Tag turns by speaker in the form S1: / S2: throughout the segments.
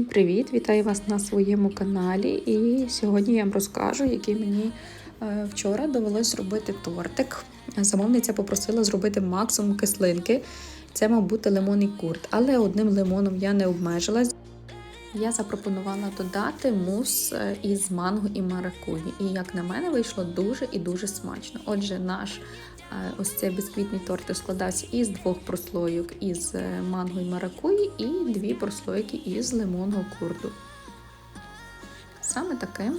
S1: Привіт! Вітаю вас на своєму каналі. І сьогодні я вам розкажу, який мені е, вчора довелось зробити тортик. Замовниця попросила зробити максимум кислинки. Це мав бути лимонний курт, але одним лимоном я не обмежилась. Я запропонувала додати мус е, із манго і маракуї. І як на мене, вийшло дуже і дуже смачно. Отже, наш е, ось цей бісквітний торт складався із двох прослойок із е, манго і маракуї, і дві прослойки із лимонного курду. Саме таким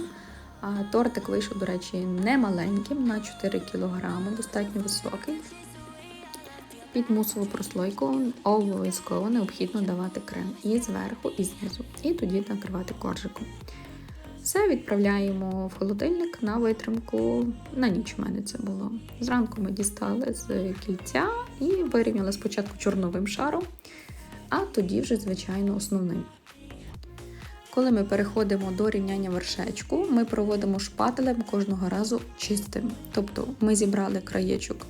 S1: тортик вийшов, до речі, не маленьким, на 4 кг, достатньо високий. Під мусову прослойку обов'язково необхідно давати крем і зверху, і знизу. І тоді накривати коржиком. Все відправляємо в холодильник на витримку. На ніч в мене це було. Зранку ми дістали з кільця і вирівняли спочатку чорновим шаром, а тоді вже, звичайно, основним. Коли ми переходимо до рівняння вершечку, ми проводимо шпателем кожного разу чистим. Тобто ми зібрали краєчок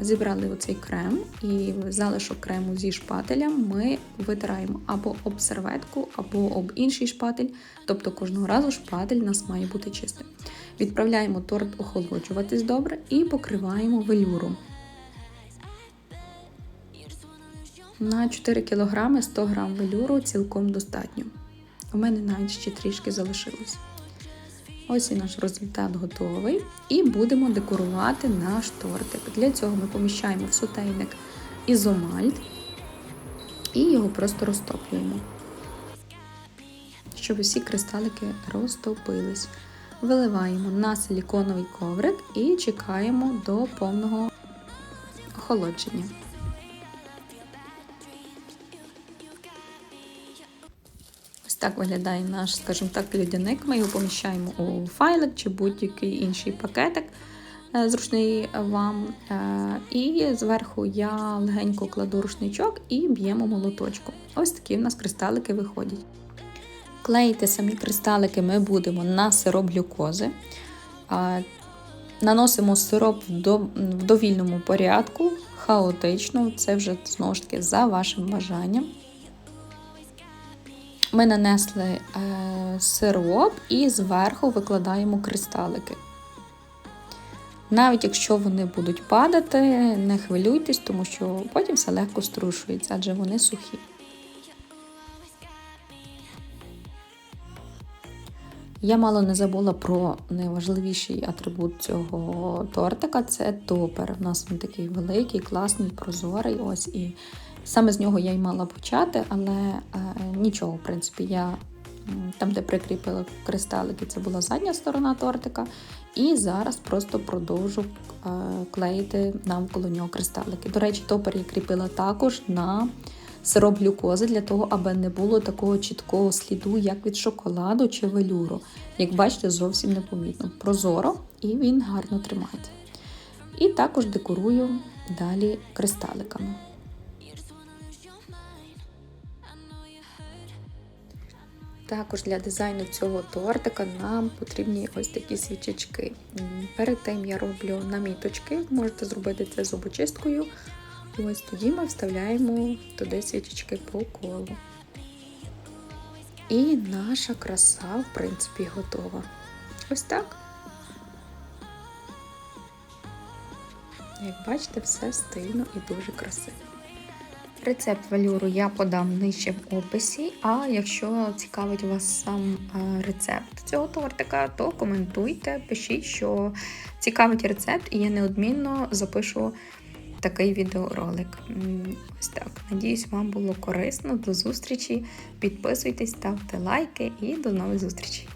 S1: зібрали оцей крем і залишок крему зі шпателем ми витираємо або об серветку, або об інший шпатель. Тобто кожного разу шпатель нас має бути чистим. Відправляємо торт охолоджуватись добре і покриваємо велюром. На 4 кг 100 г велюру цілком достатньо. У мене навіть ще трішки залишилось. Ось і наш результат готовий. І будемо декорувати наш тортик. Для цього ми поміщаємо в сотейник ізомальт і його просто розтоплюємо, щоб усі кристалики розтопились. Виливаємо на силіконовий коврик і чекаємо до повного охолодження. Так виглядає наш, скажімо так, людяник. Ми його поміщаємо у файлик чи будь-який інший пакетик е, зручний вам. Е, і зверху я легенько кладу рушничок і б'ємо молоточку. Ось такі в нас кристалики виходять. Клеїти самі кристалики ми будемо на сироп глюкози. Наносимо сироп в довільному порядку, хаотично, це вже знову ж таки за вашим бажанням. Ми нанесли е, сироп і зверху викладаємо кристалики. Навіть якщо вони будуть падати, не хвилюйтесь, тому що потім все легко струшується, адже вони сухі. Я мало не забула про найважливіший атрибут цього тортика це топер. У нас він такий великий, класний, прозорий. Ось і Саме з нього я й мала почати, але е, нічого, в принципі, я там, де прикріпила кристалики, це була задня сторона тортика. І зараз просто продовжу е, клеїти навколо нього кристалики. До речі, топер я кріпила також на сироп глюкози, для того, аби не було такого чіткого сліду, як від шоколаду чи велюру. Як бачите, зовсім непомітно. Прозоро і він гарно тримається. І також декорую далі кристаликами. Також для дизайну цього тортика нам потрібні ось такі свічечки. Перед тим я роблю наміточки, можете зробити це зубочисткою. Ось тоді ми вставляємо туди свічечки по колу. І наша краса, в принципі, готова. Ось так. Як бачите, все стильно і дуже красиво. Рецепт валюру я подам нижче в описі, а якщо цікавить вас сам е, рецепт цього тортика, то коментуйте, пишіть, що цікавить рецепт, і я неодмінно запишу такий відеоролик. Ось так. Надіюсь, вам було корисно. До зустрічі. Підписуйтесь, ставте лайки і до нових зустрічей!